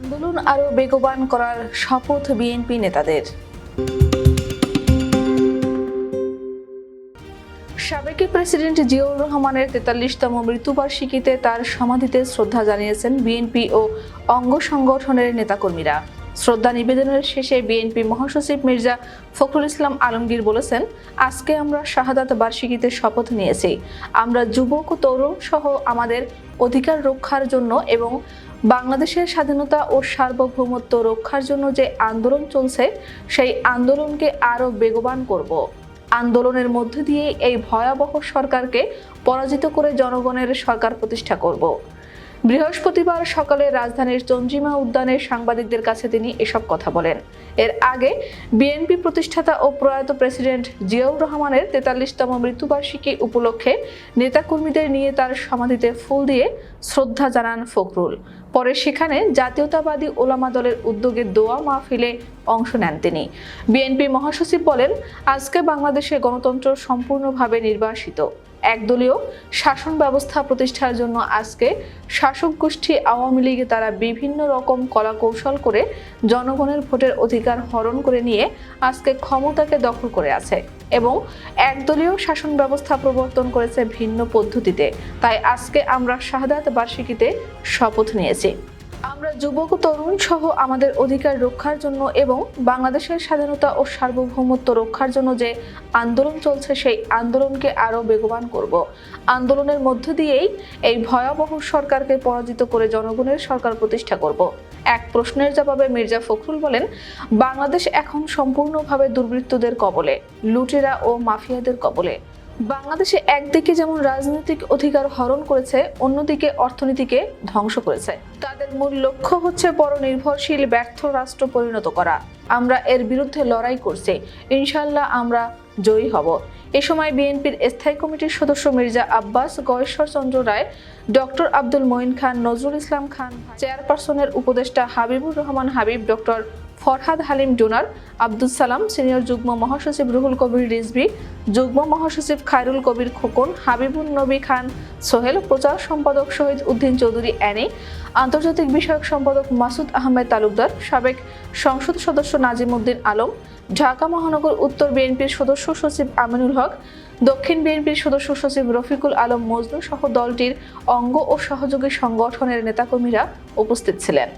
আন্দোলন আরও বেগবান করার শপথ বিএনপি নেতাদের। সাবেক প্রেসিডেন্ট জিয়াউর রহমানের তেতাল্লিশতম মৃত্যুবার্ষিকীতে তার সমাধিতে শ্রদ্ধা জানিয়েছেন বিএনপি ও অঙ্গ সংগঠনের নেতাকর্মীরা। শ্রদ্ধা নিবেদনের শেষে বিএনপি মহাসচিব মির্জা ফখরুল ইসলাম আলমগীর বলেছেন, আজকে আমরা শাহাদাত বার্ষিকীতে শপথ নিয়েছি। আমরা যুবক, তরুণ সহ আমাদের অধিকার রক্ষার জন্য এবং বাংলাদেশের স্বাধীনতা ও সার্বভৌমত্ব রক্ষার জন্য যে আন্দোলন চলছে, সেই আন্দোলনকে আরও বেগবান করব। আন্দোলনের মধ্য দিয়ে এই ভয়াবহ সরকারকে পরাজিত করে জনগণের সরকার প্রতিষ্ঠা করব। বৃহস্পতিবার সকালে রাজধানীর চন্দ্রিমা উদ্যানে সাংবাদিকদের কাছে তিনি এসব কথা বলেন। এর আগে বিএনপি প্রতিষ্ঠাতা ও প্রয়াত প্রেসিডেন্ট জিয়াউর রহমানের তেতাল্লিশতম মৃত্যুবার্ষিকী উপলক্ষে নেতাকর্মীদের নিয়ে তার সমাধিতে ফুল দিয়ে শ্রদ্ধা জানান ফখরুল। পরে সেখানে জাতীয়তাবাদী ওলামা দলের উদ্যোগে দোয়া মাহফিলে অংশ নেন তিনি। বিএনপি মহাসচিব বলেন, আজকে বাংলাদেশে গণতন্ত্র সম্পূর্ণভাবে নির্বাসিত। একদলীয় শাসন ব্যবস্থা প্রতিষ্ঠার জন্য আজকে শাসক গোষ্ঠী আওয়ামী লীগে তারা বিভিন্ন রকম কলা কৌশল করে জনগণের ভোটের অধিকার হরণ করে নিয়ে আজকে ক্ষমতাকে দখল করে আছে এবং একদলীয় শাসন ব্যবস্থা প্রবর্তন করেছে ভিন্ন পদ্ধতিতে। তাই আজকে আমরা শাহাদাত বার্ষিকীতে শপথ নিয়েছি। আমরা যুবক, তরুণ সহ আমাদের অধিকার রক্ষার জন্য এবং বাংলাদেশের স্বাধীনতা ও সার্বভৌমত্ব রক্ষার জন্য যে আন্দোলন চলছে, সেই আন্দোলনকে আরও বেগবান করব। আন্দোলনের মধ্য দিয়েই এই ভয়াবহ সরকারকে পরাজিত করে জনগণের সরকার প্রতিষ্ঠা করব। এক প্রশ্নের জবাবে মির্জা ফখরুল বলেন, বাংলাদেশ এখন সম্পূর্ণভাবে দুর্বৃত্তদের কবলে, লুটেরা ও মাফিয়াদের কবলে। বাংলাদেশে একদিকে যেমন রাজনৈতিক অধিকার হরণ করেছে, অন্যদিকে অর্থনীতিকে ধ্বংস করেছে। তাদের মূল লক্ষ্য হচ্ছে বড় নির্ভরশীল, ব্যর্থ রাষ্ট্র পরিণত করা। আমরা এর বিরুদ্ধে লড়াই করছি। ইনশাল্লাহ আমরা জয়ী হব। এ সময় বিএনপির স্থায়ী কমিটির সদস্য মির্জা আব্বাস, গয়েশ্বর চন্দ্র রায়, ডক্টর আব্দুল মঈন খান, নজরুল ইসলাম খান, চেয়ারপারসনের উপদেষ্টা হাবিবুর রহমান হাবিব, ডক্টর ফরহাদ হালিম ডোনার আব্দুল সালাম সিনিয়র যুগ্ম মহাসচিব রুহুল কবির রিজভি, যুগ্ম মহাসচিব খায়রুল কবির খোকন হাবিবুল নবী খান সোহেল, প্রচার সম্পাদক শহীদ উদ্দিন চৌধুরী অ্যানি আন্তর্জাতিক বিষয়ক সম্পাদক মাসুদ আহমেদ তালুকদার, সাবেক সংসদ সদস্য নাজিম উদ্দিন আলম, ঢাকা মহানগর উত্তর বিএনপির সদস্য সচিব আমিনুল হক, দক্ষিণ বিএনপির সদস্য সচিব রফিকুল আলম মজনু সহ দলটির অঙ্গ ও সহযোগী সংগঠনের নেতাকর্মীরা উপস্থিত ছিলেন।